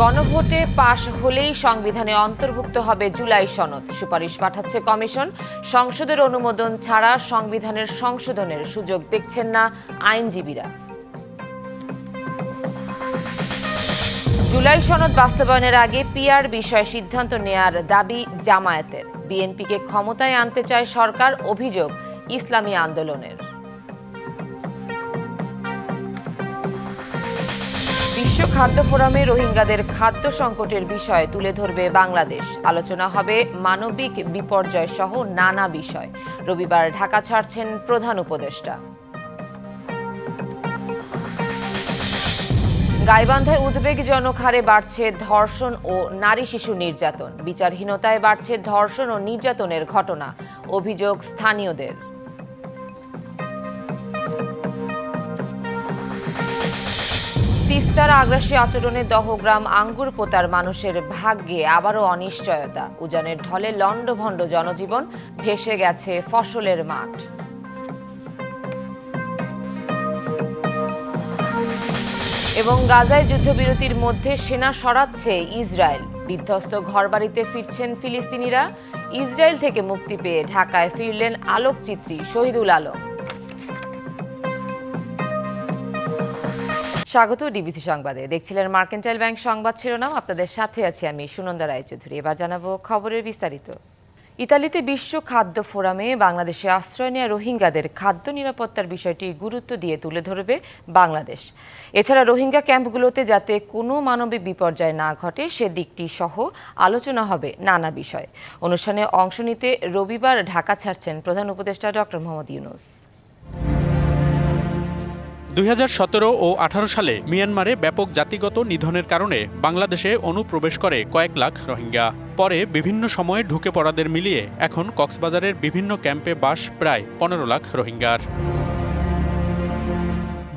গণভোটে পাশ হলেই সংবিধানে অন্তর্ভুক্ত হবে জুলাই সনদ। সুপারিশ পাঠাচ্ছে কমিশন। সংসদের অনুমোদন ছাড়া সংবিধানের সংশোধনের সুযোগ দেখছেন না আইনজীবীরা। জুলাই সনদ বাস্তবায়নের আগে পিআর বিষয়ে সিদ্ধান্ত নেয়ার দাবি জামায়াতের। বিএনপিকে ক্ষমতায় আনতে চায় সরকার, অভিযোগ ইসলামী আন্দোলনের। বিশ্ব খাদ্য ফোরামে রোহিঙ্গাদের খাদ্য সংকটের বিষয় তুলে ধরবে বাংলাদেশ। আলোচনা হবে মানবিক বিপর্যয় সহ নানা বিষয়। রবিবার ঢাকা ছাড়ছেন প্রধান উপদেষ্টা। গাইবান্ধায় উদ্বেগজনক হারে বাড়ছে ধর্ষণ ও নারী শিশু নির্যাতন। বিচারহীনতায় বাড়ছে ধর্ষণ ও নির্যাতনের ঘটনা। অভিযোগ স্থানীয়দের। তিস্তার আগ্রাসী আচরণে দহগ্রাম আঙ্গুর পোতার মানুষের ভাগ্যে আবারও অনিশ্চয়তা। উজানের ঢলে লণ্ডভণ্ড জনজীবন, ভেসে গেছে ফসলের মাঠ। এবং গাজায় যুদ্ধবিরতির মধ্যে সেনা সরাচ্ছে ইসরায়েল। বিধ্বস্ত ঘরবাড়িতে ফিরছেন ফিলিস্তিনিরা। ইসরায়েল থেকে মুক্তি পেয়ে ঢাকায় ফিরলেন আলোকচিত্রী শহীদুল আলম। স্বাগত ডিবিসি সংবাদে। দেখছিলেন মার্কেন্টাইল ব্যাংক সংবাদ শিরোনাম। আপনাদের সাথে আছি আমি সুনন্দা রায়চৌধুরী। এবার জানাব খবরের বিস্তারিত। ইতালিতে বিশ্ব খাদ্য ফোরামে বাংলাদেশে আশ্রয় নেওয়া রোহিঙ্গাদের খাদ্য নিরাপত্তার বিষয়টি গুরুত্ব দিয়ে তুলে ধরবে বাংলাদেশ। এছাড়া রোহিঙ্গা ক্যাম্পগুলোতে যাতে কোনো মানবিক বিপর্যয় না ঘটে, সে দিকটি সহ আলোচনা হবে নানা বিষয়। অনুষ্ঠানে অংশ নিতে রবিবার ঢাকা ছাড়ছেন প্রধান উপদেষ্টা ডক্টর মোহাম্মদ ইউনুস। দুই হাজার সতেরো ও আঠারো সালে মিয়ানমারে ব্যাপক জাতিগত নিধনের কারণে বাংলাদেশে অনুপ্রবেশ করে কয়েক লাখ রোহিঙ্গা। পরে বিভিন্ন সময়ে ঢুকে পড়াদের মিলিয়ে এখন কক্সবাজারের বিভিন্ন ক্যাম্পে বাস প্রায় পনেরো লাখ রোহিঙ্গার।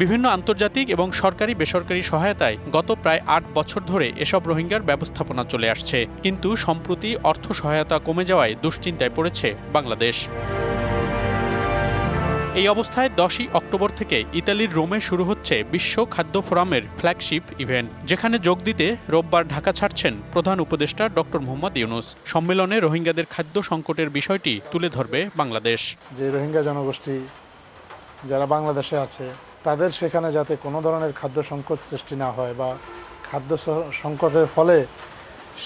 বিভিন্ন আন্তর্জাতিক এবং সরকারি বেসরকারি সহায়তায় গত প্রায় আট বছর ধরে এসব রোহিঙ্গার ব্যবস্থাপনা চলে আসছে। কিন্তু সম্প্রতি অর্থ সহায়তা কমে যাওয়ায় দুশ্চিন্তায় পড়েছে বাংলাদেশ। এই অবস্থায় দশই অক্টোবর থেকে ইতালির রোমে শুরু হচ্ছে বিশ্ব খাদ্য ফোরামের ফ্ল্যাগশিপ ইভেন্ট, যেখানে যোগ দিতে রোববার ঢাকা ছাড়ছেন প্রধান উপদেষ্টা ডক্টর মোহাম্মদ ইউনুস। সম্মেলনে রোহিঙ্গাদের খাদ্য সংকটের বিষয়টি তুলে ধরবে বাংলাদেশ। যে রোহিঙ্গা জনগোষ্ঠী যারা বাংলাদেশে আছে, তাদের সেখানে যাতে কোনো ধরনের খাদ্য সংকট সৃষ্টি না হয় বা খাদ্য সংকটের ফলে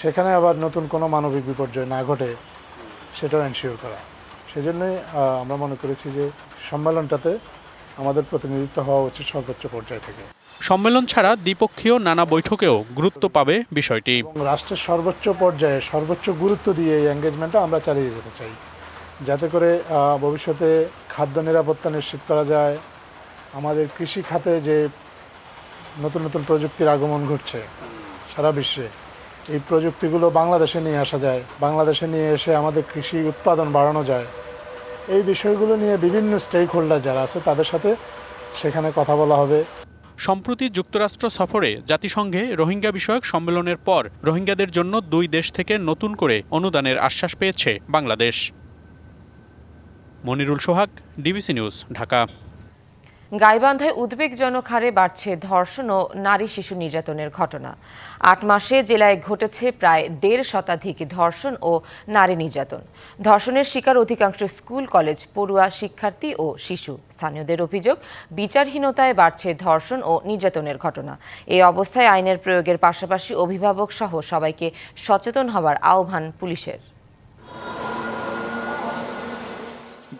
সেখানে আবার নতুন কোনো মানবিক বিপর্যয় না ঘটে, সেটাও এনশিওর করা। সেজন্যই আমরা মনে করেছি যে সম্মেলনটাতে আমাদের প্রতিনিধিত্ব হওয়া উচিত সর্বোচ্চ পর্যায় থেকে। সম্মেলন ছাড়া দ্বিপক্ষীয় নানা বৈঠকেও গুরুত্ব পাবে বিষয়টি। রাষ্ট্রের সর্বোচ্চ পর্যায়ে সর্বোচ্চ গুরুত্ব দিয়ে এই এঙ্গেজমেন্টটা আমরা চালিয়ে যেতে চাই। যাতে করে ভবিষ্যতে খাদ্য নিরাপত্তা নিশ্চিত করা যায় আমাদের কৃষি খাতে যে নতুন নতুন প্রযুক্তির আগমন ঘটছে সারা বিশ্বে এই প্রযুক্তিগুলো বাংলাদেশে নিয়ে আসা যায়। বাংলাদেশে নিয়ে এসে আমাদের কৃষি উৎপাদন বাড়ানো যায়। এই বিষয়গুলো নিয়ে বিভিন্ন স্টেক হোল্ডার যারা আছে, তাদের সাথে সেখানে কথা বলা হবে। সম্প্রতি যুক্তরাষ্ট্র সফরে জাতিসংঘে রোহিঙ্গা বিষয়ক সম্মেলনের পর রোহিঙ্গাদের জন্য দুই দেশ থেকে নতুন করে অনুদানের আশ্বাস পেয়েছে Bangladesh. Monirul Sohag, DBC news, Dhaka. গাইবান্ধায় উদ্বেগজনক হারে বাড়ছে ধর্ষণ ও নারী শিশু নির্যাতনের ঘটনা। আট মাসে জেলায় ঘটেছে প্রায় দেড় শতাধিক ধর্ষণ ও নারী নির্যাতন। ধর্ষণের শিকার অধিকাংশ স্কুল, কলেজ, পড়ুয়া, শিক্ষার্থী ও শিশু। স্থানীয়দের অভিযোগ, বিচারহীনতায় বাড়ছে ধর্ষণ ও নির্যাতনের ঘটনা। এই অবস্থায় আইনের প্রয়োগের পাশাপাশি অভিভাবক সহ সবাইকে সচেতন হবার আহ্বান পুলিশের।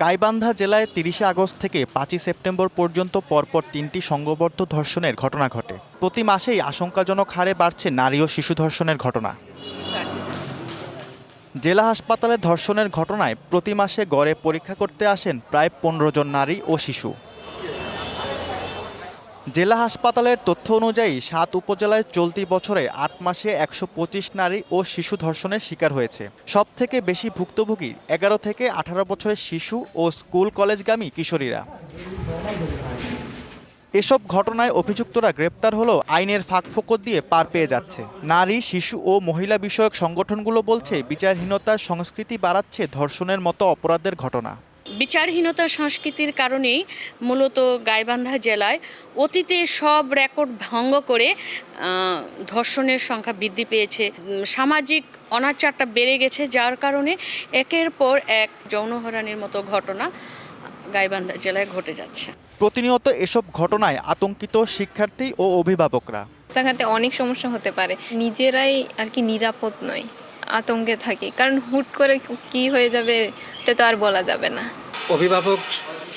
গাইবান্ধা জেলায় তিরিশে আগস্ট থেকে পাঁচই সেপ্টেম্বর পর্যন্ত পরপর তিনটি সংঘবদ্ধ ধর্ষণের ঘটনা ঘটে। প্রতি মাসেই আশঙ্কাজনক হারে বাড়ছে নারী ও শিশু ধর্ষণের ঘটনা। জেলা হাসপাতালে ধর্ষণের ঘটনায় প্রতি মাসে গড়ে পরীক্ষা করতে আসেন প্রায় পনেরো জন নারী ও শিশু। জেলা হাসপাতালের তথ্য অনুযায়ী সাত উপজেলায় চলতি বছরে আট মাসে একশো পঁচিশ নারী ও শিশু ধর্ষণের শিকার হয়েছে। সব থেকে বেশি ভুক্তভোগী এগারো থেকে আঠারো বছরের শিশু ও স্কুল কলেজগামী কিশোরীরা। এসব ঘটনায় অভিযুক্তরা গ্রেপ্তার হলেও আইনের ফাঁকফোকর দিয়ে পার পেয়ে যাচ্ছে। নারী, শিশু ও মহিলা বিষয়ক সংগঠনগুলো বলছে, বিচারহীনতার সংস্কৃতি বাড়াচ্ছে ধর্ষণের মতো অপরাধের ঘটনা। বিচারহীনতা সংস্কৃতির কারণেই মূলত গাইবান্ধা জেলায় অতীতে সব রেকর্ড ভঙ্গ করে ধর্ষণের সংখ্যা বৃদ্ধি পেয়েছে। সামাজিক অনাচারটা বেড়ে গেছে যার কারণে একের পর এক যৌনহরানির মতো ঘটনা গাইবান্ধা জেলায় ঘটে যাচ্ছে। প্রতিনিয়ত এসব ঘটনায় আতঙ্কিত শিক্ষার্থী ও অভিভাবকরা। রাস্তাঘাটে অনেক সমস্যা হতে পারে। নিজেরাই আর কি নিরাপদ নয়। আতঙ্কে থাকি। কারণ হুট করে কি হয়ে যাবে এটা তো আর বলা যাবে না। অভিভাবক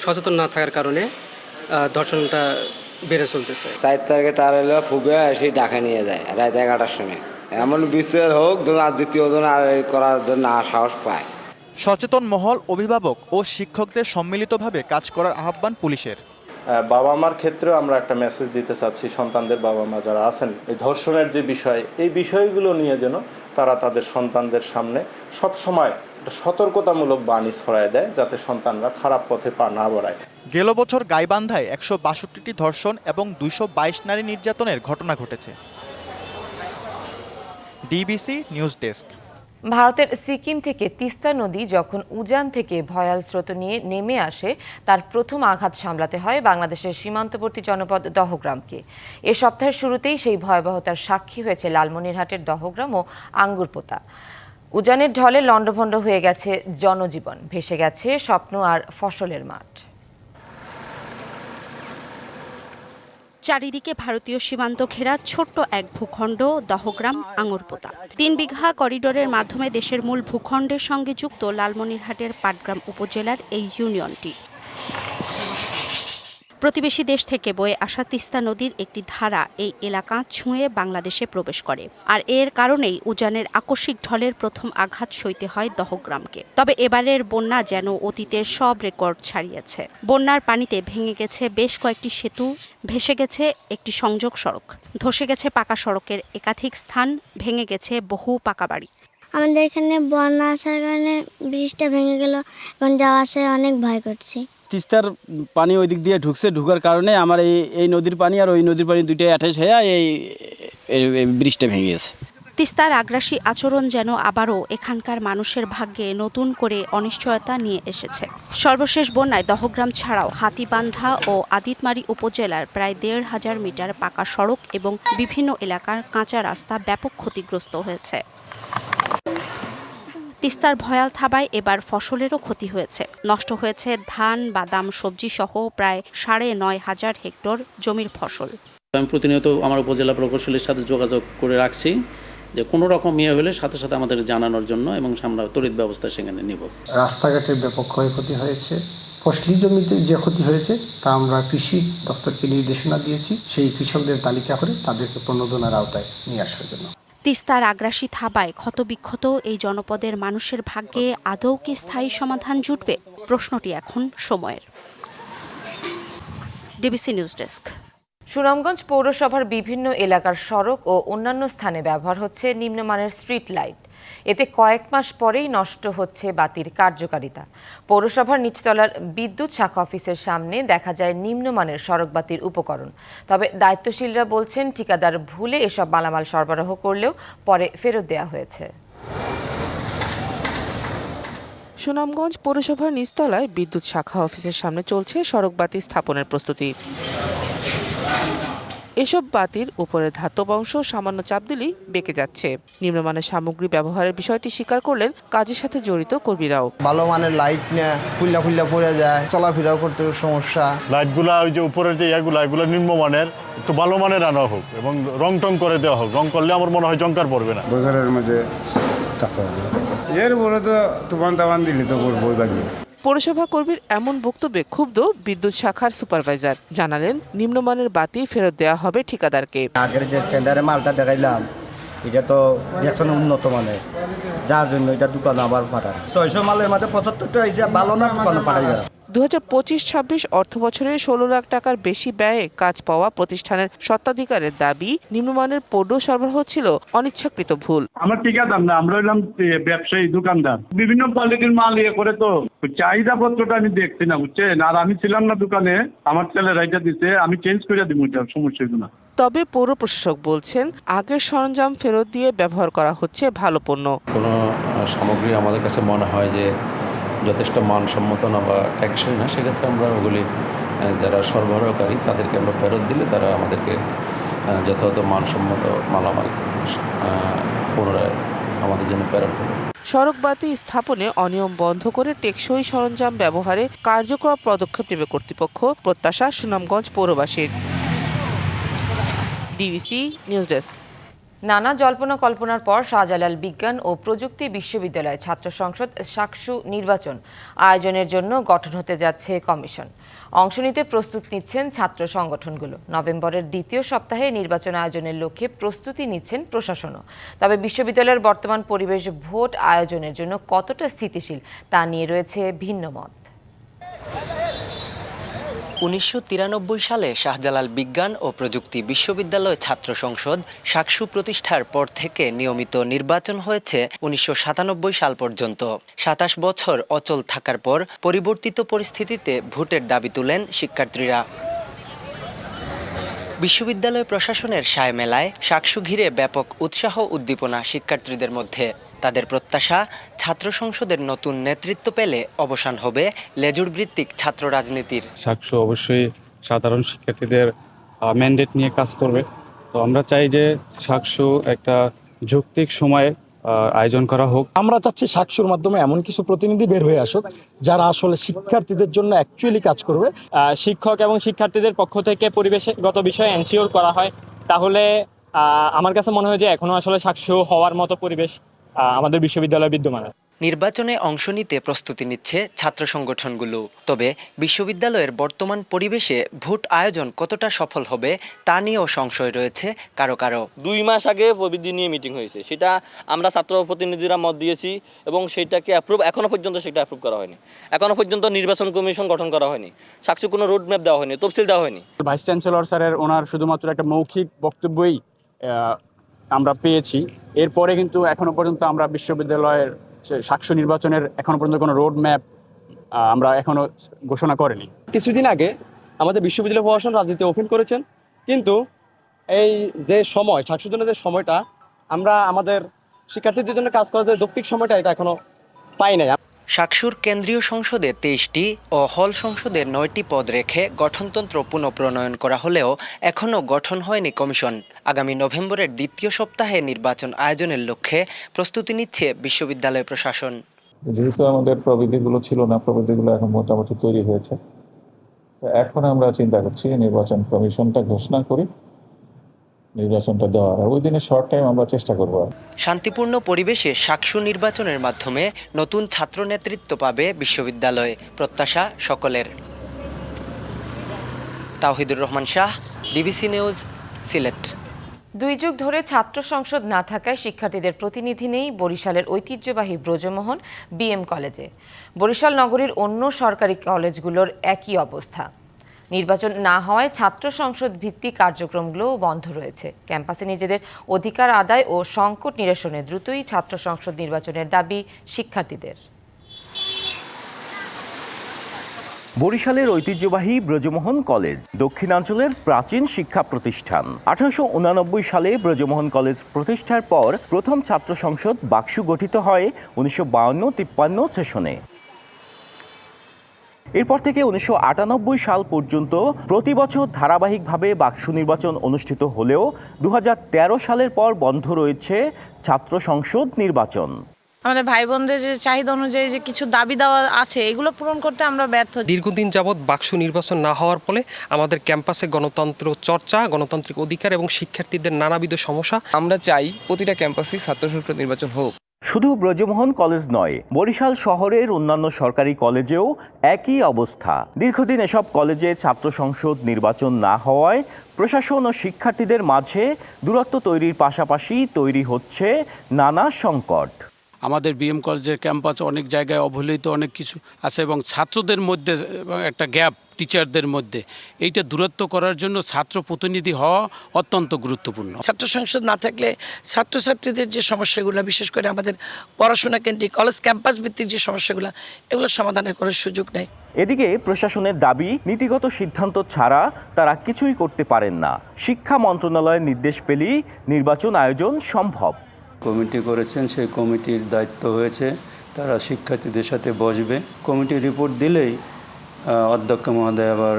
সচেতন না থাকার কারণে ধর্ষণটা বেড়ে চলতেছে। চার তারিখে তার হলো ফুগে এসে ডাকা নিয়ে যায় রাত এগারোটার সময়। এমন বিচার হোক আর দ্বিতীয় জন আর করার জন্য আর সাহস পায়। সচেতন মহল অভিভাবক ও শিক্ষকদের সম্মিলিতভাবে কাজ করার আহ্বান পুলিশের। বাবা মার ক্ষেত্রেও আমরা একটা মেসেজ দিতে চাচ্ছি সন্তানদের বাবা মা যারা আছেন। এই ধর্ষণের যে বিষয়, এই বিষয়গুলো নিয়ে যেন তারা তাদের সন্তানদের সামনে সব সময় একটা সতর্কতামূলক বাণী ছড়ায় দেয়, যাতে সন্তানরা খারাপ পথে পা না বাড়ায়। গেল বছর গাইবান্ধায় একশো বাষট্টিটি ধর্ষণ এবং দুইশো বাইশ নারী নির্যাতনের ঘটনা ঘটেছে। DBC news desk. ভারতের সিকিম থেকে তিস্তা নদী যখন উজান থেকে ভয়াল স্রোত নিয়ে নেমে আসে, তার প্রথম আঘাত সামলাতে হয় বাংলাদেশের সীমান্তবর্তী জনপদ দহগ্রামকে। এ সপ্তাহের শুরুতেই সেই ভয়াবহতার সাক্ষী হয়েছে লালমনিরহাটের দহগ্রাম ও আঙ্গুরপোতা। উজানের ঢলে লণ্ডভণ্ড হয়ে গেছে জনজীবন, ভেসে গেছে স্বপ্ন আর ফসলের মাঠ। চারিদিকে ভারতীয় সীমান্ত ঘেরা ছোট্ট এক ভূখণ্ড, দহগ্রাম, আঙরপোতা। তিন বিঘা করিডোরের মাধ্যমে দেশের মূল ভূখণ্ডের সঙ্গে যুক্ত লালমনিরহাটের পাটগ্রাম উপজেলার এই ইউনিয়নটি। প্রতিবেশী দেশ থেকে বয়ে আসা তিস্তা নদীর একটি ধারা এই এলাকা ছুঁয়ে বাংলাদেশে প্রবেশ করে। আর এর কারণেই উজানের আকস্মিক ঢলের প্রথম আঘাত সইতে হয় দহগ্রামকে। তবে এবারের বন্যা যেন অতীতের সব রেকর্ড ছাড়িয়েছে। বন্যার পানিতে ভেঙে গেছে বেশ কয়েকটি সেতু, ভেসে গেছে একটি সংযোগ সড়ক, ধসে গেছে পাকা সড়কের একাধিক স্থান, ভেঙে গেছে বহু পাকা বাড়ি। আমাদের এখানে বন্যা আসার কারণে ব্রিজটা ভেঙে গেল এখন যাওয়া আসায় অনেক ভয় করছি। তিস্তার পানি ওই দিক দিয়ে ঢুকছে, ঢুকার কারণে আমার এই এই নদীর পানি আর ওই নদীর পানি দুইটাই অ্যাটাচ হয়ে এই ব্রিজটা ভেঙে গেছে। তিস্তার আগ্রাসী আচরণ যেন আবারও এখানকার মানুষের ভাগ্যে নতুন করে অনিশ্চয়তা নিয়ে এসেছে। সর্বশেষ বন্যায় দহগ্রাম ছাড়াও হাতিবান্ধা ও আদিতমারি উপজেলার প্রায় দেড় হাজার মিটার পাকা সড়ক এবং বিভিন্ন এলাকার কাঁচা রাস্তা ব্যাপক ক্ষতিগ্রস্ত হয়েছে। তিস্তার ভয়াল থাবায় এবার ফসলেরও ক্ষতি হয়েছে। নষ্ট হয়েছে ধান বাদাম সবজি সহ প্রায় সাড়ে নয় হাজার হেক্টর জমির ফসল। আমি প্রতিনিয়ত আমার উপজেলা প্রকৌশলীর সাথে যোগাযোগ করে রাখছি যে কোনো রকম ইয়ে হলে সাথে সাথে আমাদের জানানোর জন্য এবং আমরা তড়িৎ ব্যবস্থা সেখানে নিব। রাস্তাঘাটের ব্যাপক ক্ষয়ক্ষতি হয়েছে। ফসলি জমিতে যে ক্ষতি হয়েছে তা আমরা কৃষি দপ্তরকে নির্দেশনা দিয়েছি। সেই কৃষকদের তালিকা করে তাদেরকে প্রণোদনার আওতায় নিয়ে আসার জন্য। তিস্তার আগ্রাসী থাবায় ক্ষতবিক্ষত এই জনপদের মানুষের ভাগ্যে আদৌ কি স্থায়ী সমাধান জুটবে? প্রশ্নটি এখন সময়ের। DBC news desk. সুনামগঞ্জ পৌরসভার বিভিন্ন এলাকার সড়ক ও অন্যান্য স্থানে ব্যবহার হচ্ছে নিম্নমানের স্ট্রিট লাইট এতে কয়েক মাস পরেই নষ্ট হচ্ছে বাতির কার্যকারিতা। পৌরসভার নিচতলার বিদ্যুৎ শাখা অফিসের সামনে দেখা যায় নিম্নমানের সড়ক বাতির উপকরণ। তবে দায়িত্বশীলরা বলছেন, ঠিকাদার ভুলে এসব মালামাল সরবরাহ করলেও পরে ফেরত দেওয়া হয়েছে। সুনামগঞ্জ পৌরসভার নিচতলায় বিদ্যুৎ শাখা অফিসের সামনে চলছে সড়ক বাতি স্থাপনের প্রস্তুতি। এসব বাতির উপরে ধাতব অংশ সামান্য চাপ দিলেই বেঁকে যাচ্ছে। নিম্নমানের সামগ্রী ব্যবহারের বিষয়টি স্বীকার করলেন কাজের সাথে জড়িত কর্মীরাও। ভালো মানের লাইট নিয়ে খুল্লা খুল্লা পড়ে যায় চলাফেরাও করতে সমস্যা। লাইটগুলা ওই যে উপরের যে এগুলা এগুলো নিম্নমানের একটু ভালো মানের আনা হোক এবং রং টং করে দেওয়া হোক। রং করলে আমার মনে হয় জঙ্কার পড়বে না। বাজারের মধ্যে এর বলে তো তুফান তাফান দিলে তো করব পৌরসভা কর্মীর এমন বক্তব্যে ক্ষুব্ধ বিদ্যুৎ শাখার সুপারভাইজার। জানালেন, নিম্নমানের বাতি ফেরত দেওয়া হবে ঠিকাদারকে। আগের যে টেন্ডারে মালটা দেখাইলাম, এটা তো দেখছেন উন্নত মানের। যার জন্য এটা দোকান আবার পাঠায় ছয়শো মালের মাঝে পঁচাত্তরটা ভালো না দোকানে পাঠাই দু হাজার পঁচিশ ছাব্বিশ অর্থ বছরে ষোলো লাখ টাকার বেশি ব্যয়ে কাজ পাওয়া প্রতিষ্ঠানের স্বত্বাধিকারের দাবি নিম্নমানের পণ্য সরবরাহ ছিল অনিচ্ছাকৃত ভুল। আমরা ঠিকাদার না আমরা হইলাম ব্যবসায়ী দোকানদার। বিভিন্ন কোয়ালিটির মাল ইয়ে করে তো চাহিদা পত্রটা আমি দেখছি না বুঝছেন? আর আমি ছিলাম না দোকানে আমার ছেলে রাইটা দিতে আমি চেঞ্জ করে দিব এটা সমস্যা না। তবে পৌর প্রশাসক বলছেন আগের সরঞ্জাম ফেরত দিয়ে ব্যবহার করা হচ্ছে ভালো পণ্য। কোনো সামগ্রী আমাদের কাছে মনে হয় যে যথেষ্ট মানসম্মত না বা টেকসই না, সেক্ষেত্রে আমরা ওগুলি যারা সরবরাহকারী তাদেরকে আমরা ফেরত দিলে তারা আমাদেরকে যথাযথ মানসম্মত মালামাল পুনরায় আমাদের জন্য প্রেরণ করবে। সড়কবাতি স্থাপনে অনিয়ম বন্ধ করে টেকসই সরঞ্জাম ব্যবহারে কার্যকর পদক্ষেপ নেবে কর্তৃপক্ষ। প্রত্যাশা সুনামগঞ্জ পৌরবাসীর। DBC news desk. নানা জল্পনা কল্পনার পর শাহজালাল বিজ্ঞান ও প্রযুক্তি বিশ্ববিদ্যালয় ছাত্র সংসদ সাকসু নির্বাচন আয়োজনের জন্য গঠন হতে যাচ্ছে কমিশন। অংশ নিতে প্রস্তুত নিচ্ছেন ছাত্র সংগঠনগুলো। নভেম্বরের দ্বিতীয় সপ্তাহে নির্বাচন আয়োজনের লক্ষ্যে প্রস্তুতি নিচ্ছেন প্রশাসনও। তবে বিশ্ববিদ্যালয়ের বর্তমান পরিবেশ ভোট আয়োজনের জন্য কতটা স্থিতিশীল তা নিয়ে রয়েছে ভিন্ন মত। উনিশশো তিরানব্বই সালে শাহজালাল বিজ্ঞান ও প্রযুক্তি বিশ্ববিদ্যালয় ছাত্র সংসদ সাকসু প্রতিষ্ঠার পর থেকে নিয়মিত নির্বাচন হয়েছে উনিশশো সাতানব্বই সাল পর্যন্ত। সাতাশ বছর অচল থাকার পর পরিবর্তিত পরিস্থিতিতে ভোটের দাবি তুলেন শিক্ষার্থীরা। বিশ্ববিদ্যালয় প্রশাসনের সায় মেলায় সাকসু ঘিরে ব্যাপক উৎসাহ উদ্দীপনা শিক্ষার্থীদের মধ্যে। তাদের প্রত্যাশা ছাত্র সংসদের নতুন নেতৃত্ব পেলে অবসান হবে লেজুর ভিত্তিক ছাত্র রাজনীতির। সাকসু অবশ্যই সাধারণ শিক্ষার্থীদের ম্যান্ডেট নিয়ে কাজ করবে। তো আমরা চাই যে সাকসু একটা যৌক্তিক সময়ে আয়োজন করা হোক। আমরা চাচ্ছি সাকসুর মাধ্যমে এমন কিছু প্রতিনিধি বের হয়ে আসুক যারা আসলে শিক্ষার্থীদের জন্য অ্যাকচুয়ালি কাজ করবে। শিক্ষক এবং শিক্ষার্থীদের পক্ষ থেকে পরিবেশগত বিষয় এনশিওর করা হয়। তাহলে আমার কাছে মনে হয় যে এখনও আসলে সাক্ষ্য হওয়ার মতো পরিবেশ আমাদের বিশ্ববিদ্যালয়ে বিদ্যমান আছে। নির্বাচনে অংশ নিতে প্রস্তুতি নিচ্ছে ছাত্র সংগঠনগুলো। তবে বিশ্ববিদ্যালয়ের বর্তমান পরিবেশে ভোট আয়োজন কতটা সফল হবে তা নিয়েও সংশয় রয়েছে কারও কারও। দুই মাস আগে প্রবৃদ্ধি নিয়ে মিটিং হয়েছে। সেটা আমরা ছাত্র প্রতিনিধিরা মত দিয়েছি এবং সেটাকে অ্যাপ্রুভ এখনও পর্যন্ত সেটা অ্যাপ্রুভ করা হয়নি। এখনও পর্যন্ত নির্বাচন কমিশন গঠন করা হয়নি। সাকসু কোনো রোড ম্যাপ দেওয়া হয়নি তফসিল দেওয়া হয়নি। ভাইস চ্যান্সেলর স্যারের ওনার শুধুমাত্র একটা মৌখিক বক্তব্যই আহ, আমরা পেয়েছি। এরপরে কিন্তু এখনও পর্যন্ত আমরা বিশ্ববিদ্যালয়ের সাক্ষ্য নির্বাচনের এখনও পর্যন্ত কোনো রোড ম্যাপ আমরা এখনও ঘোষণা করেনি। কিছুদিন আগে আমাদের বিশ্ববিদ্যালয় প্রশাসন রাজনীতি ওপেন করেছেন। কিন্তু এই যে সময়, সংশোধনের যে সময়টা, আমরা আমাদের শিক্ষার্থীদের জন্য কাজ করার যে যৌক্তিক সময়টা, এটা এখনও পাই নাই। সাকসুর কেন্দ্রীয় সংসদে তেইশটি ও হল সংসদে নয়টি পদ রেখে গঠনতন্ত্র পুনঃপ্রণয়ন করা হলেও এখনও গঠন হয়নি কমিশন। আগামী নভেম্বরের দ্বিতীয় সপ্তাহে নির্বাচন আয়োজনের লক্ষ্যে প্রস্তুতি নিচ্ছে বিশ্ববিদ্যালয় প্রশাসন। যেহেতু আমাদের প্রবিধিগুলো ছিল না প্রবিধিগুলো এখন মোটামুটি তৈরি হয়েছে। এখন আমরা চিন্তা করছি নির্বাচন কমিশনটা ঘোষণা করি। নির্বাচনটা দেওয়ার। আর ওই দিনে শর্ট টাইম আমরা চেষ্টা করব। শান্তিপূর্ণ পরিবেশে সাকসু নির্বাচনের মাধ্যমে নতুন ছাত্র নেতৃত্ব পাবে বিশ্ববিদ্যালয়ে। প্রত্যাশা সকলের। Tawhidur Rahman Shah DBC news Sylhet. দুই যুগ ধরে ছাত্র সংসদ না থাকায় শিক্ষার্থীদের প্রতিনিধি নেই বরিশালের ঐতিহ্যবাহী ব্রজমোহন বিএম কলেজে। বরিশাল নগরীর অন্য সরকারি কলেজগুলোর একই অবস্থা। নির্বাচন না হওয়ায় ছাত্র সংসদ ভিত্তিক কার্যক্রমগুলোও বন্ধ রয়েছে। ক্যাম্পাসে নিজেদের অধিকার আদায় ও সংকট নিরসনে দ্রুতই ছাত্র সংসদ নির্বাচনের দাবি শিক্ষার্থীদের। বরিশালের ঐতিহ্যবাহী ব্রজমোহন কলেজ, দক্ষিণাঞ্চলের প্রাচীন শিক্ষা প্রতিষ্ঠান। আঠারোশো সালে ব্রজমোহন কলেজ প্রতিষ্ঠার পর প্রথম ছাত্র সংসদ বাক্সু গঠিত হয় উনিশশো বাউন্ন তিপ্পান্ন সেশনে। এরপর থেকে উনিশশো আটানব্বই সাল পর্যন্ত প্রতি বছর ধারাবাহিকভাবে বাক্স নির্বাচন অনুষ্ঠিত হলেও দু হাজার তেরো সালের পর বন্ধ রয়েছে ছাত্র সংসদ নির্বাচন। আমাদের ভাই বোনদের যে চাহিদা অনুযায়ী যে কিছু দাবি দেওয়া আছে এগুলো পূরণ করতে আমরা ব্যর্থ। দীর্ঘদিন যাবৎ বাক্স নির্বাচন না হওয়ার ফলে আমাদের ক্যাম্পাসে গণতন্ত্র চর্চা গণতান্ত্রিক অধিকার এবং শিক্ষার্থীদের নানাবিধ সমস্যা আমরা চাই প্রতিটা ক্যাম্পাসেই ছাত্র সংসদ নির্বাচন হোক। শুধু ব্রজমোহন কলেজ নয়, বরিশাল শহরের অন্যান্য সরকারি কলেজেও একই অবস্থা। দীর্ঘদিন এসব কলেজে ছাত্র সংসদ নির্বাচন না হওয়ায় প্রশাসন ও শিক্ষার্থীদের মাঝে দূরত্ব তৈরির পাশাপাশি তৈরি হচ্ছে নানা সংকট। আমাদের বিএম কলেজের ক্যাম্পাস অনেক জায়গায় অবহেলিত, অনেক কিছু আছে এবং ছাত্রদের মধ্যে একটা গ্যাপ টিচারদের মধ্যে। এইটা দূরত্ব করার জন্য ছাত্র প্রতিনিধি হওয়া অত্যন্ত গুরুত্বপূর্ণ। ছাত্র সংসদ না থাকলে ছাত্রছাত্রীদের যে সমস্যাগুলো বিশেষ করে আমাদের পড়াশোনা কেন্দ্রিক কলেজ ক্যাম্পাস ভিত্তিক যে সমস্যাগুলো এগুলো সমাধানের কোনো সুযোগ নেই। এদিকে প্রশাসনের দাবি নীতিগত সিদ্ধান্ত ছাড়া তারা কিছুই করতে পারেন না। শিক্ষা মন্ত্রণালয়ের নির্দেশ পেলেই নির্বাচন আয়োজন সম্ভব। কমিটি করেছেন সেই কমিটির দায়িত্ব হয়েছে। তারা শিক্ষার্থীদের সাথে বসবে। কমিটি রিপোর্ট দিলেই অধ্যক্ষ মহোদয় আবার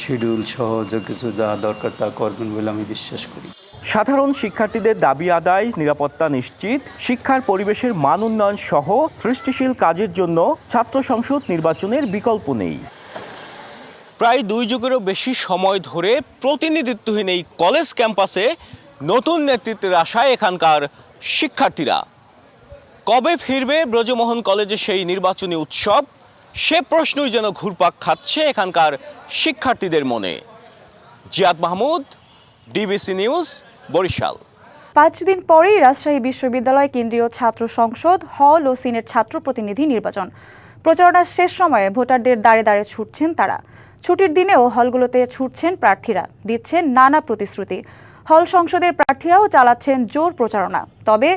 শিডিউল সহ যে কিছু যা দরকার তা করবেন বলে আমি বিশ্বাস করি। সাধারণ শিক্ষার্থীদের দাবি আদায় নিরাপত্তা নিশ্চিত শিক্ষার পরিবেশের মান উন্নয়ন সহ সৃষ্টিশীল কাজের জন্য ছাত্র সংসদ নির্বাচনের বিকল্প নেই। প্রায় দুই যুগেরও বেশি সময় ধরে প্রতিনিধিত্বহীন এই কলেজ ক্যাম্পাসে নতুন নেতৃত্বের আশায় এখানকার শিক্ষার্থীরা। কবে ফিরবে ব্রজমোহন কলেজে সেই নির্বাচনী উৎসব? সে প্রশ্নই যেন ঘুরপাক খাচ্ছে এখানকার শিক্ষার্থীদের মনে। Ziad Mahmud, DBC news, Barishal. পাঁচ দিন পরেই রাজশাহী বিশ্ববিদ্যালয় কেন্দ্রীয় ছাত্র সংসদ, হল ও সিনেট ছাত্র প্রতিনিধি নির্বাচন। প্রচারণার শেষ সময়ে ভোটারদের দাঁড়ে দাঁড়ে ছুটছেন তারা। ছুটির দিনেও হলগুলোতে ছুটছেন প্রার্থীরা, দিচ্ছেন নানা প্রতিশ্রুতি। হল সংসদের প্রার্থীরাও চালাচ্ছেন জোর প্রচারণা। তবে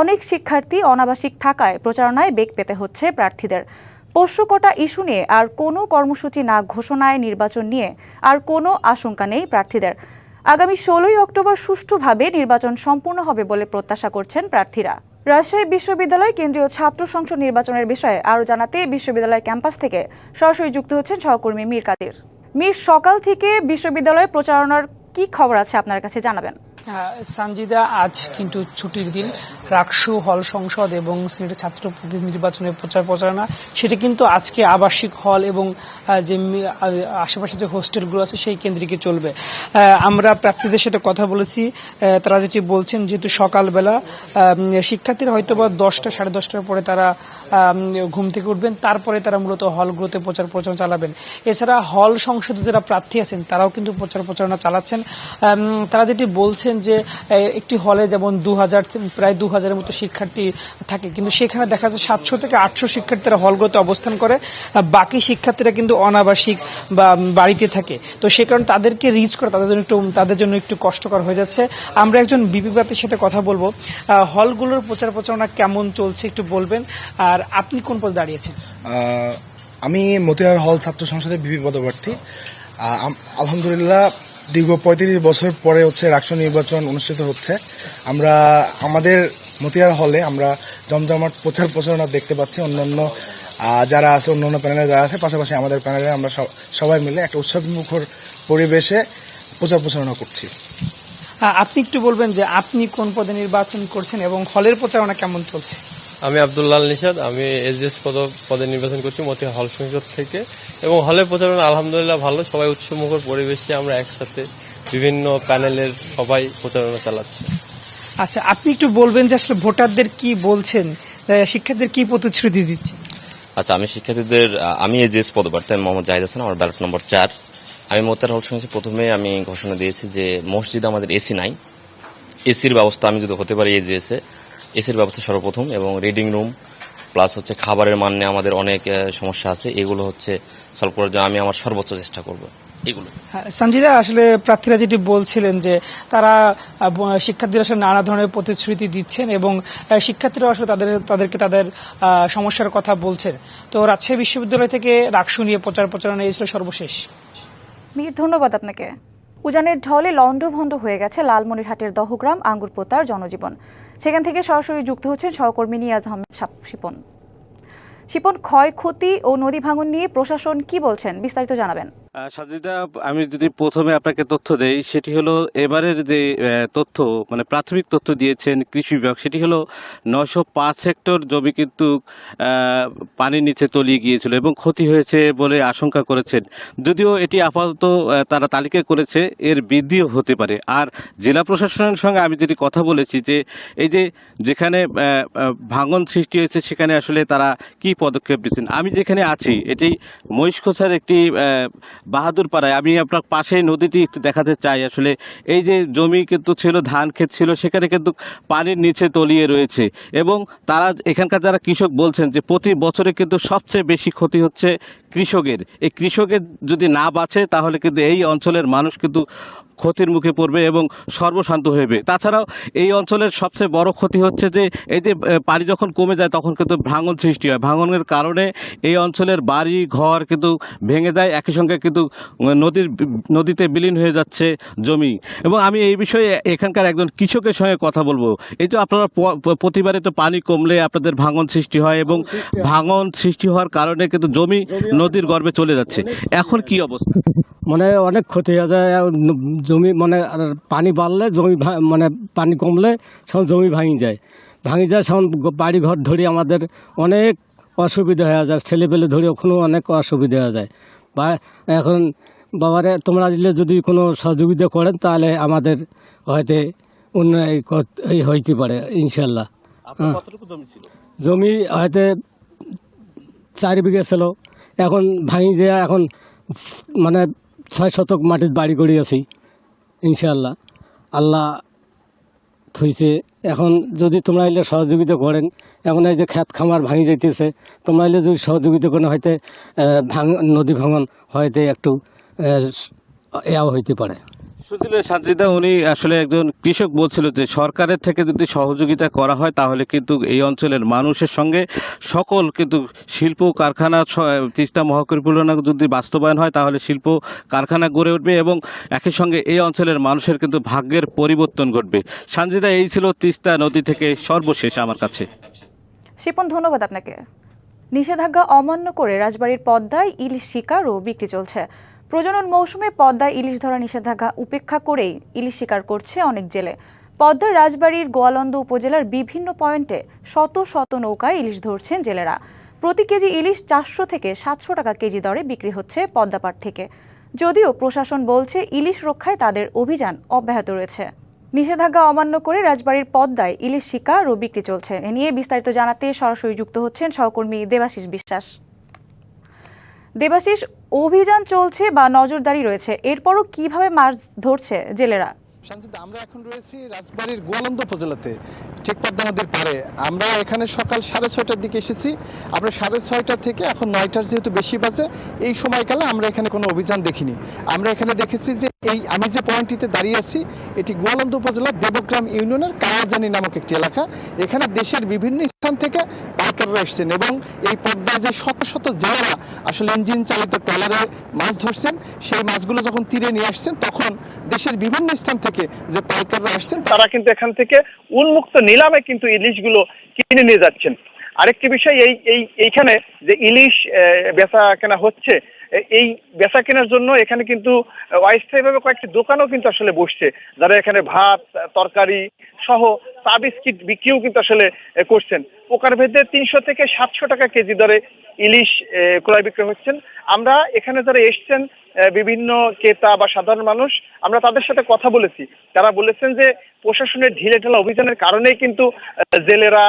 অনেক শিক্ষার্থী অনাবাসিক থাকায় প্রচারণায় বেগ পেতে হচ্ছে প্রার্থীদের। পশু কোটা ইস্যু নিয়ে আর কোনো কর্মসূচি না ঘোষণায় নির্বাচন নিয়ে আর কোনো আশঙ্কা নেই প্রার্থীদের। আগামী ষোলোই অক্টোবর সুষ্ঠুভাবে নির্বাচন সম্পূর্ণ হবে বলে প্রত্যাশা করছেন প্রার্থীরা। রাজশাহী বিশ্ববিদ্যালয় কেন্দ্রীয় ছাত্র সংসদ নির্বাচনের বিষয়ে আরও জানাতে বিশ্ববিদ্যালয় ক্যাম্পাস থেকে সরাসরি যুক্ত হচ্ছেন সহকর্মী মীর কাদির। মীর, সকাল থেকে বিশ্ববিদ্যালয় প্রচারণার কি খবর আছে আপনার কাছে জানাবেন। সানজিদা আজ কিন্তু ছুটির দিন। রাকসু হল সংসদ এবং সিনেটের ছাত্র প্রতিনিধি নির্বাচনের প্রচার প্রচারণা। সেটি কিন্তু আজকে আবাসিক হল এবং যে আশেপাশে যে হোস্টেলগুলো আছে সেই কেন্দ্রিকে চলবে। আমরা প্রার্থীদের সাথে কথা বলেছি। তারা যেটি বলছেন, যেহেতু সকালবেলা শিক্ষার্থীরা হয়তো বা দশটা, সাড়ে দশটার পরে তারা ঘুম থেকে উঠবেন। তারপরে তারা মূলত হলগুলোতে প্রচার প্রচারণা চালাবেন। এছাড়া হল সংসদে যারা প্রার্থী আছেন, তারাও কিন্তু প্রচার প্রচারণা চালাচ্ছেন। তারা যেটি বলছেন যে একটি হলে যেমন দু হাজার প্রায় দু হাজারের মতো শিক্ষার্থী থাকে, কিন্তু সেখানে দেখা যাচ্ছে সাতশো থেকে আটশো শিক্ষার্থীরা হলগুলোতে অবস্থান করে বাকি শিক্ষার্থীরা কিন্তু অনাবাসিক বা বাড়িতে থাকে। তো সে কারণে তাদেরকে রিচ করা তাদের জন্য একটু, তাদের জন্য একটু কষ্টকর হয়ে যাচ্ছে। আমরা একজন বিপি প্রার্থীর সাথে কথা বলব। হলগুলোর প্রচার প্রচারণা কেমন চলছে একটু বলবেন? আর আপনি কোন পদে দাঁড়িয়েছেন? আমি মতিহার হল ছাত্র সংসদের বিপি পদপ্রার্থী। আলহামদুলিল্লাহ দীর্ঘ পঁয়ত্রিশ বছর পরে হচ্ছে রাষ্ট্র নির্বাচন অনুষ্ঠিত হচ্ছে। আমরা আমাদের মতিয়ার হলে আমরা জমজমাট প্রচার প্রচারণা দেখতে পাচ্ছি অন্যান্য যারা আছে, অন্যান্য প্যানেলে যারা আছে, পাশাপাশি আমাদের প্যানেলে আমরা সব- সবাই মিলে একটা উৎসবমুখর পরিবেশে প্রচার প্রচারণা করছি। আপনি একটু বলবেন যে আপনি কোন পদে নির্বাচন করছেন এবং হলের প্রচারণা কেমন চলছে? আমি আব্দুল্লাহ নিশাদ আমি এসডিএস পদ পদে নির্বাচন করছি মতি হল সংসদ থেকে। এবং হলের প্রচারণা আলহামদুলিল্লাহ ভালো সবাই উৎসমুখর পরিবেশে আমরা একসাথে বিভিন্ন প্যানেলের সবাই প্রচারণা চালাচ্ছি। আচ্ছা আপনি একটু বলবেন যে আসলে ভোটারদের কি বলছেন শিক্ষার্থীদের কি প্রতিশ্রুতি দিচ্ছে আচ্ছা আমি শিক্ষার্থীদের আমি এজিএস পদপ্রার্থী আমি মোহাম্মদ জাহিদ হাসান আমার ব্যালট নম্বর চার। আমি মোতার হল শুনেছি প্রথমে আমি ঘোষণা দিয়েছি যে মসজিদ আমাদের এসি নাই। এসির ব্যবস্থা আমি যদি হতে পারি এজিএসে এসির ব্যবস্থা সর্বপ্রথম এবং রিডিং রুম প্লাস হচ্ছে খাবারের মান নিয়ে আমাদের অনেক সমস্যা আছে। এগুলো হচ্ছে সলভ করার জন্য আমি আমার সর্বোচ্চ চেষ্টা করব। এগুলো। হ্যাঁ, সঞ্জিদা আসলে প্রার্থীরা যেটি বলছিলেন যে তারা শিক্ষার্থীরা আসলে নানা ধরনের প্রতিশ্রুতি দিচ্ছেন এবং শিক্ষার্থীরা আসলে তাদের তাদেরকে তাদের সমস্যার কথা বলছেন। তো রাজশাহী বিশ্ববিদ্যালয় থেকে রাকসু নিয়ে প্রচার প্রচারণা এই ছিল সর্বশেষ। মীর ধন্যবাদ আপনাকে। উজানের ঢলে লণ্ডভণ্ড হয়ে গেছে লালমনিরহাটের দহগ্রাম আঙ্গুরপোতার জনজীবন। সেখান থেকে সরাসরি যুক্ত হচ্ছেন সহকর্মী নিয়াজ আহমেদ শিপন। শিপন, ক্ষয়ক্ষতি ও নদী ভাঙন নিয়ে প্রশাসন কি বলছেন বিস্তারিত জানাবেন। সাজিদা, আমি যদি প্রথমে আপনাকে তথ্য দেই, সেটি হলো এবারের যে তথ্য মানে প্রাথমিক তথ্য দিয়েছেন কৃষি বিভাগ, সেটি হলো নশো পাঁচ হেক্টর জমি কিন্তু পানির নিচে তলিয়ে গিয়েছিল এবং ক্ষতি হয়েছে বলে আশঙ্কা করেছেন। যদিও এটি আপাতত তারা তালিকা করেছে, এর বৃদ্ধিও হতে পারে। আর জেলা প্রশাসনের সঙ্গে আমি যদি কথা বলেছি যে, এই যে, যেখানে ভাঙন সৃষ্টি হয়েছে, সেখানে আসলে তারা কি পদক্ষেপ দিচ্ছেন আমি যেখানে আছি, এটি মহিষখোসার একটি আহ, বাহাদুর পাড়ায়। আমি আপনার পাশে নদীটি একটু দেখাতে চাই। আসলে এই যে জমি কিন্তু ছিল ধান ক্ষেত ছিল সেখানে কিন্তু পানির নিচে তলিয়ে রয়েছে। এবং তারা এখানকার যারা কৃষক বলছেন যে প্রতি বছরে কিন্তু সবচেয়ে বেশি ক্ষতি হচ্ছে কৃষকের। এই কৃষকের যদি না বাঁচে তাহলে কিন্তু এই অঞ্চলের মানুষ কিন্তু ক্ষতির মুখে পড়বে এবং সর্বশান্ত হইবে। তাছাড়াও এই অঞ্চলের সবচেয়ে বড় ক্ষতি হচ্ছে যে এই যে পানি যখন কমে যায় তখন কিন্তু ভাঙন সৃষ্টি হয়। ভাঙনের কারণে এই অঞ্চলের বাড়ি ঘর কিন্তু ভেঙে যায়। একই সঙ্গে কিন্তু কিন্তু নদীর নদীতে বিলীন হয়ে যাচ্ছে জমি। এবং আমি এই বিষয়ে এখানকার একজন কৃষকের সঙ্গে কথা বলব। এই তো আপনারা প্রতিবারে তো পানি কমলে আপনাদের ভাঙন সৃষ্টি হয় এবং ভাঙন সৃষ্টি হওয়ার কারণে কিন্তু জমি নদীর গর্ভে চলে যাচ্ছে। এখন কি অবস্থা? মানে অনেক ক্ষতি হয়ে যায়। জমি মানে আর পানি বাড়লে জমি মানে পানি কমলে সব জমি ভাঙি যায়। ভাঙি যায় সব বাড়ি ঘর ধরে আমাদের অনেক অসুবিধা হয়ে যায়। ছেলে পেলে ধরে ওখানেও অনেক অসুবিধা হয়ে যায়। বা এখন বাবারে তোমরা দিলে যদি কোনো সহযোগিতা করেন তাহলে আমাদের হয়তো উন্নয়ন এই হইতে পারে ইনশাল্লাহ হ্যাঁ। জমি হয়তো চার বিঘে ছিল। এখন ভাঙি যে এখন মানে ছয় শতক মাটির বাড়ি করে আছি ইনশাল্লাহ আল্লাহ থইছে। এখন যদি তোমরা এলে সহযোগিতা করেন। এখন এই যে খ্যাত খামার ভাঙি যাইতেছে, তোমরা এলে যদি সহযোগিতা করেন, হয়তো ভাঙ নদী ভাঙন হয়তো একটু এও হইতে পারে। শুধু সানজিদা, উনি আসলে একজন কৃষক বলছিল যে সরকারের থেকে যদি সহযোগিতা করা হয় তাহলে কিন্তু এই অঞ্চলের মানুষের সঙ্গে সকল কিন্তু শিল্প কারখানা তিস্তা মহাপরিকল্পনা যদি বাস্তবায়ন হয় তাহলে শিল্প কারখানা গড়ে উঠবে এবং একই সঙ্গে এই অঞ্চলের মানুষের কিন্তু ভাগ্যের পরিবর্তন ঘটবে। সানজিদা, এই ছিল তিস্তা নদী থেকে সর্বশেষ আমার কাছে। শিপন, ধন্যবাদ আপনাকে। নিষেধাজ্ঞা অমান্য করে রাজবাড়ির পদ্মায় ইলিশ শিকার ও বিক্রি চলছে। প্রজনন মৌসুমে পদ্মায় ইলিশ ধরা নিষেধাজ্ঞা উপেক্ষা করেই ইলিশ শিকার করছে অনেক জেলে। পদ্মার রাজবাড়ির গোয়ালন্দ উপজেলার বিভিন্ন পয়েন্টে শত শত নৌকায় ইলিশ ধরছেন জেলেরা। প্রতি কেজি ইলিশ চারশো থেকে সাতশো টাকা কেজি দরে বিক্রি হচ্ছে পদ্মাপাড় থেকে। যদিও প্রশাসন বলছে ইলিশ রক্ষায় তাদের অভিযান অব্যাহত রয়েছে। নিষেধাজ্ঞা অমান্য করে রাজবাড়ির পদ্মায় ইলিশ শিকার ও বিক্রি চলছে। এ নিয়ে বিস্তারিত জানাতে সরাসরি যুক্ত হচ্ছেন সহকর্মী দেবাশিস বিশ্বাস। দেবাশিস অভিযান চলছে বা নজরদারি রয়েছে? এরপরও কীভাবে মাছ ধরছে জেলেরা? শান্তিতে আমরা এখন রয়েছি রাজবাড়ির গোয়ালন্দ উপজেলাতে। ঠিক নদীর পাড়ে। আমরা এখানে সকাল সাড়ে ছয়টার দিকে এসেছি। আমরা সাড়ে ছয়টা থেকে এখন নয়টার যেহেতু বেশি বাজে, এই সময়কালে আমরা এখানে কোনো অভিযান দেখিনি। আমরা এখানে দেখেছি যে এই আমি যে পয়েন্টটিতে দাঁড়িয়ে আছি, এটি গোয়ালন্দ উপজেলার দেবগ্রাম ইউনিয়নের কায়াজানি নামক একটি এলাকা। এখানে দেশের বিভিন্ন স্থান থেকে পাইকাররা এসছেন এবং এই পদ্মায় যে শত শত জেলেরা, আসলে ইঞ্জিন চালিত ট্রলারে মাছ ধরছেন, সেই মাছগুলো যখন তীরে নিয়ে আসছেন, তখন দেশের বিভিন্ন স্থান থেকে যে পাইকাররা আসছেন? তারা কিন্তু এখান থেকে উন্মুক্ত নিলামে কিন্তু ইলিশগুলো কিনে নিয়ে যাচ্ছেন। আরেকটি বিষয়, এই এই, এইখানে যে ইলিশ বেচা কেনা হচ্ছে এই বেচা কেনার জন্য এখানে কিন্তু অস্থায়ীভাবে কয়েকটি দোকানও কিন্তু আসলে বসছে, যারা এখানে ভাত, তরকারি সহ চা বিস্কিট বিক্রিও কিন্তু আসলে করছেন। প্রকার ভেদে তিনশো থেকে সাতশো টাকা কেজি দরে ইলিশ ক্রয় বিক্রয় হচ্ছেন। আমরা এখানে যারা এসছেন বিভিন্ন ক্রেতা বা সাধারণ মানুষ, আমরা তাদের সাথে কথা বলেছি। তারা বলেছেন যে প্রশাসনের ঢিলে ঢালা অভিযানের কারণেই কিন্তু জেলেরা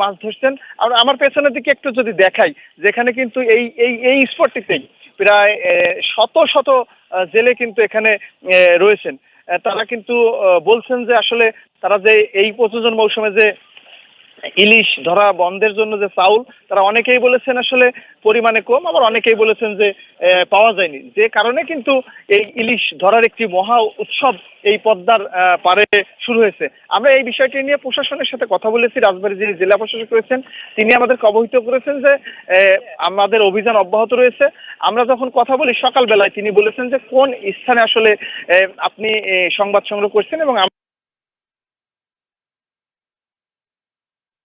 মাছ ধরছেন। আর আমার পেছনের দিকে একটু যদি দেখাই, যেখানে কিন্তু এই এই এই স্পটটিতেই প্রায় শত শত জেলে কিন্তু এখানে রয়েছেন। তারা কিন্তু বলছেন যে আসলে তারা যে এই প্রযোজন মৌসুমে যে ইলিশ ধরা বন্ধের জন্য যে চাউল, তারা অনেকেই বলেছেন আসলে পরিমাণে কম, আবার অনেকেই বলেছেন যে পাওয়া যায়নি। যে কারণে কিন্তু এই ইলিশ ধরার একটি মহা উৎসব এই পদ্মার পারে শুরু হয়েছে। আমরা এই বিষয়টি নিয়ে প্রশাসনের সাথে কথা বলেছি, রাজবাড়ী যিনি জেলা প্রশাসক রয়েছেন, তিনি আমাদেরকে অবহিত করেছেন যে আমাদের অভিযান অব্যাহত রয়েছে। আমরা যখন কথা বলি, সকালবেলায় তিনি বলেছেন যে, কোন স্থানে আসলে আপনি সংবাদ সংগ্রহ করছেন এবং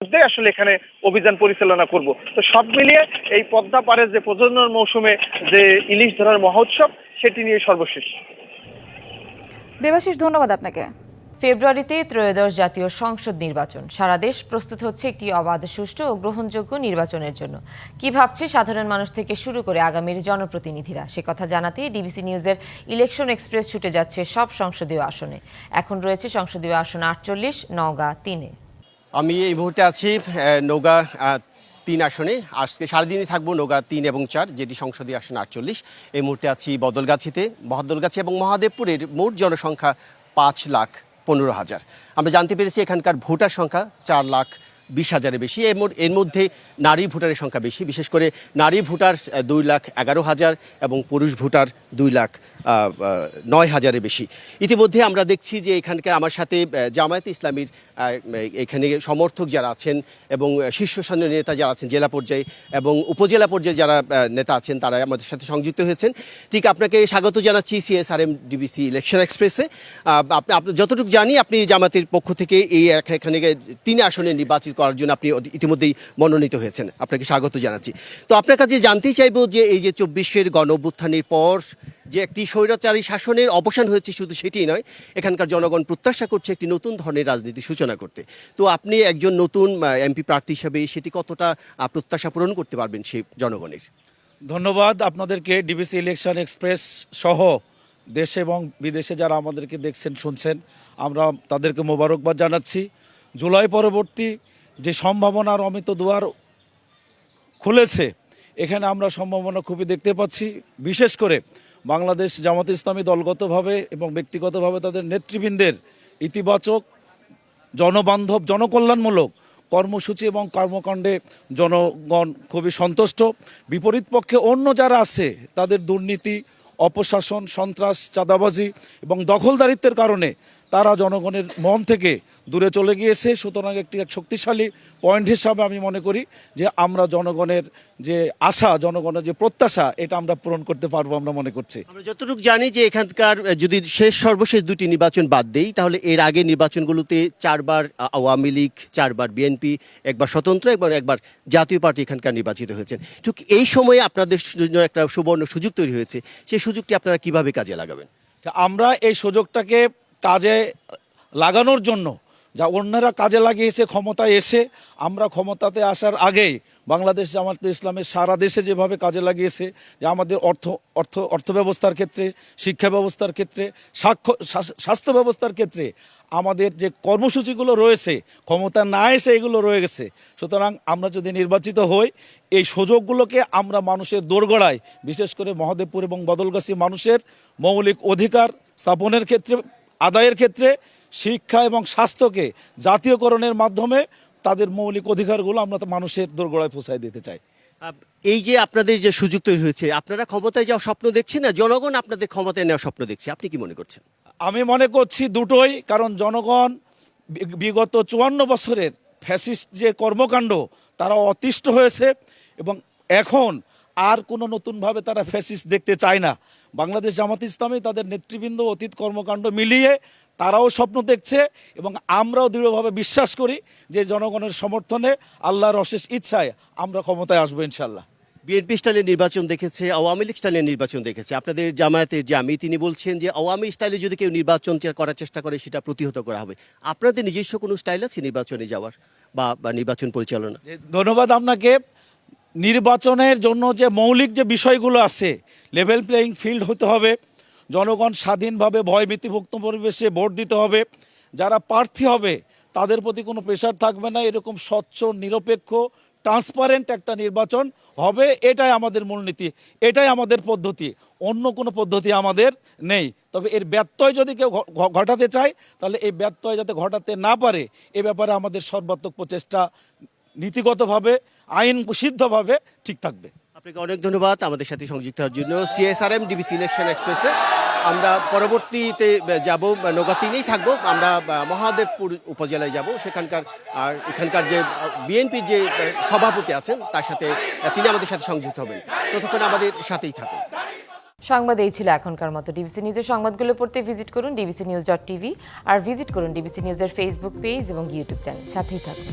আসলে এখানে অভিযান পরিচালনা করব। তো সব মিলিয়ে এই পদ্মা পাড়ের যে প্রজনন মৌসুমে যে ইলিশ ধরার মহোৎসব, সেটি নিয়ে সর্বশেষ। দেবাশিস, ধন্যবাদ আপনাকে। ফেব্রুয়ারিতে ত্রয়োদশ জাতীয় সংসদ নির্বাচন। সারা দেশ প্রস্তুত হচ্ছে একটি অবাধ, সুষ্ঠু ও গ্রহণযোগ্য নির্বাচনের জন্য। কি ভাবছে সাধারণ মানুষ থেকে শুরু করে আগামীর জনপ্রতিনিধিরা? সে কথা জানাতে ডিবিসি নিউজের ইলেকশন এক্সপ্রেস ছুটে যাচ্ছে সব সংসদীয় আসনে। এখন রয়েছে সংসদীয় আসন আটচল্লিশ, নওগাঁ তিনে। আমি এই মুহূর্তে আছি নৌগা তিন আসনে। আজকে সারাদিনই থাকব নৌগা তিন এবং চার, যেটি সংসদীয় আসন আটচল্লিশ। এই মুহূর্তে আছি বদলগাছিতে বদলগাছি এবং মহাদেবপুরের মোট জনসংখ্যা পাঁচ লাখ পনেরো হাজার। আমরা জানতে পেরেছি এখানকার ভোটার সংখ্যা চার লাখ বিশ হাজারের বেশি। এর মধ্যে নারী ভোটারের সংখ্যা বেশি, বিশেষ করে নারী ভোটার দুই লাখ এগারো হাজার এবং পুরুষ ভোটার দুই লাখ নয় হাজারের বেশি। ইতিমধ্যে আমরা দেখছি যে এখানকার আমার সাথে জামায়াতে ইসলামীর এখানে সমর্থক যারা আছেন এবং শীর্ষস্থানীয় নেতা যারা আছেন জেলা পর্যায়ে এবং উপজেলা পর্যায়ে যারা নেতা আছেন, তারা আমাদের সাথে সংযুক্ত হয়েছেন। ঠিক আপনাকে স্বাগত জানাচ্ছি সিএসআরএম ডিবিসি ইলেকশন এক্সপ্রেসে আপনি যতটুকু জানি আপনি জামাতের পক্ষ থেকে এই এখানে তিন আসনে নির্বাচিত করার জন্য আপনি ইতিমধ্যেই মনোনীত হয়েছেন। আপনাকে স্বাগত জানাচ্ছি। তো আপনার কাছে জানতেই চাইব যে এই যে চব্বিশের গণ অভ্যুত্থানের পর যে একটি স্বৈরাচারী শাসনের অবসান হয়েছে শুধু সেটিই নয়, এখানকার জনগণ প্রত্যাশা করছে একটি নতুন ধরনের রাজনীতি সূচনা। করতে। তো আপনি একজন নতুন এমপি প্রার্থী হিসেবে সেটি কতটা প্রত্যাশা পূরণ করতে পারবেন সেই জনগণের? ধন্যবাদ। আপনাদেরকে ডিবিসি ইলেকশন এক্সপ্রেস সহ দেশে এবং বিদেশে যারা আমাদেরকে দেখছেন, শুনছেন, আমরা তাদেরকে মোবারকবাদ জানাচ্ছি। জুলাই পরবর্তী যে সম্ভাবনার অমিত দুয়ার খুলেছে, এখানে আমরা সম্ভাবনা খুবই দেখতে পাচ্ছি। বিশেষ করে বাংলাদেশ জামাত ইসলামী দলগতভাবে এবং ব্যক্তিগতভাবে তাদের নেতৃবৃন্দের ইতিবাচক জনবান্ধব, জনকল্যাণমূলক কর্মসূচি এবং কর্মকাণ্ডে জনগণ খুবই সন্তুষ্ট। বিপরীত পক্ষে অন্য যারা আছে, তাদের দুর্নীতি, অপশাসন, সন্ত্রাস, চাঁদাবাজি এবং দখলদারিত্বের কারণে তারা জনগণের মন থেকে দূরে চলে গিয়েছে। সুতরাং একটি এক শক্তিশালী পয়েন্ট হিসাবে আমি মনে করি যে আমরা জনগণের যে আশা জনগণের যে প্রত্যাশা এটা আমরা পূরণ করতে পারব আমরা মনে করছি। আমরা যতটুকু জানি যে এখানকার যদি শেষ সর্বশেষ দুটি নির্বাচন বাদ দেই তাহলে এর আগে নির্বাচনগুলোতে চারবার আওয়ামী লীগ চারবার বিএনপি একবার স্বতন্ত্র এবং একবার জাতীয় পার্টি এখানকার নির্বাচিত হয়েছেন। ঠিক এই সময়ে আপনাদের জন্য একটা সুবর্ণ সুযোগ তৈরি হয়েছে। সেই সুযোগটি আপনারা কীভাবে কাজে লাগাবেন? তা আমরা এই সুযোগটাকে কাজে লাগানোর জন্য, যা অন্যরা কাজে লাগিয়েছে ক্ষমতায় এসে, আমরা ক্ষমতাতে আসার আগেই বাংলাদেশ জামাত ইসলামের সারা দেশে যেভাবে কাজে লাগিয়েছে যে আমাদের অর্থ অর্থ অর্থ ব্যবস্থার ক্ষেত্রে, শিক্ষা ব্যবস্থার ক্ষেত্রে, সাক্ষ্য স্বাস্থ্য ব্যবস্থার ক্ষেত্রে আমাদের যে কর্মসূচিগুলো রয়েছে, ক্ষমতা না এসে এগুলো রয়ে গেছে। সুতরাং আমরা যদি নির্বাচিত হই, এই সুযোগগুলোকে আমরা মানুষের দোরগড়ায়, বিশেষ করে মহাদেবপুর এবং বদলগাছি মানুষের মৌলিক অধিকার স্থাপনের ক্ষেত্রে আদায়ের ক্ষেত্রে শিক্ষা এবং স্বাস্থ্যকে জাতীয়করণের মাধ্যমে তাদের মৌলিক অধিকারগুলো আমরা তো মানুষের দোরগোড়ায় পৌঁছায় দিতে চাই। এই যে আপনাদের যে সুযোগ তৈরি হয়েছে আপনারা ক্ষমতায় যাওয়া স্বপ্ন দেখছেন না? জনগণ আপনাদের ক্ষমতায় নেওয়ার স্বপ্ন দেখছে। আপনি কি মনে করছেন? আমি মনে করছি দুটোই কারণ জনগণ বিগত চুয়ান্ন বছরের ফ্যাসিস্ট যে কর্মকাণ্ড তারা অতিষ্ঠ হয়েছে এবং এখন আর কোনো নতুনভাবে তারা ফ্যাসিস্ট দেখতে চায় না। বাংলাদেশ জামাত ইসলামী তাদের নেতৃবৃন্দ অতীত কর্মকাণ্ড মিলিয়ে তারাও স্বপ্ন দেখছে এবং আমরাও দৃঢ়ভাবে বিশ্বাস করি যে জনগণের সমর্থনে আল্লাহর অশেষ ইচ্ছায় আমরা ক্ষমতায় আসব ইনশাল্লাহ বিএনপি স্টাইলের নির্বাচন দেখেছে আওয়ামী লীগ স্টাইলের নির্বাচন দেখেছে। আপনাদের জামায়াতের যে আমি তিনি বলছেন যে আওয়ামী স্টাইলে যদি কেউ নির্বাচন করার চেষ্টা করে সেটা প্রতিহত করা হবে। আপনাদের নিজস্ব কোনো স্টাইল আছে নির্বাচনে যাওয়ার বা বা নির্বাচন পরিচালনা? ধন্যবাদ আপনাকে। নির্বাচনের জন্য যে মৌলিক যে বিষয়গুলো আছে লেভেল প্লেয়িং ফিল্ড হতে হবে, জনগণ স্বাধীনভাবে ভয়ভীতিভুক্ত পরিবেশে ভোট দিতে হবে, যারা প্রার্থী হবে, তাদের প্রতি কোনো প্রেশার থাকবে না, এরকম স্বচ্ছ, নিরপেক্ষ ট্রান্সপারেন্ট একটা নির্বাচন হবে, এটাই আমাদের মূলনীতি এটাই আমাদের পদ্ধতি, অন্য কোনো পদ্ধতি আমাদের নেই। তবে এর ব্যত্যয় যদি কেউ ঘটাতে চায়, তাহলে এই ব্যত্যয় যাতে ঘটাতে না পারে, এ ব্যাপারে আমাদের সর্বাত্মক প্রচেষ্টা নীতিগতভাবে আইন সিদ্ধভাবে ঠিক থাকবে। আপনাকে অনেক ধন্যবাদ আমাদের সাথে সংযুক্ত হওয়ার জন্য। সিএসআরএম ডিবিসি ইলেকশন এক্সপ্রেসে আমরা পরবর্তীতে যাব নৌকাতিনেই থাকব। আমরা মহাদেবপুর উপজেলায় যাব। সেখানকার আর এখানকার যে বিএনপির যে সভাপতি আছেন তার সাথে তিনি আমাদের সাথে সংযুক্ত হবেন। ততক্ষণ আমাদের সাথেই থাকুন। সংবাদ এই ছিল এখনকার মতো ডিবিসি নিউজের সংবাদগুলো পড়তে ভিজিট করুন ডিবিসি নিউজ ডট টিভি আর ভিজিট করুন ডিবিসি নিউজের ফেসবুক পেজ এবং ইউটিউব চ্যানেল সাথেই থাকুন।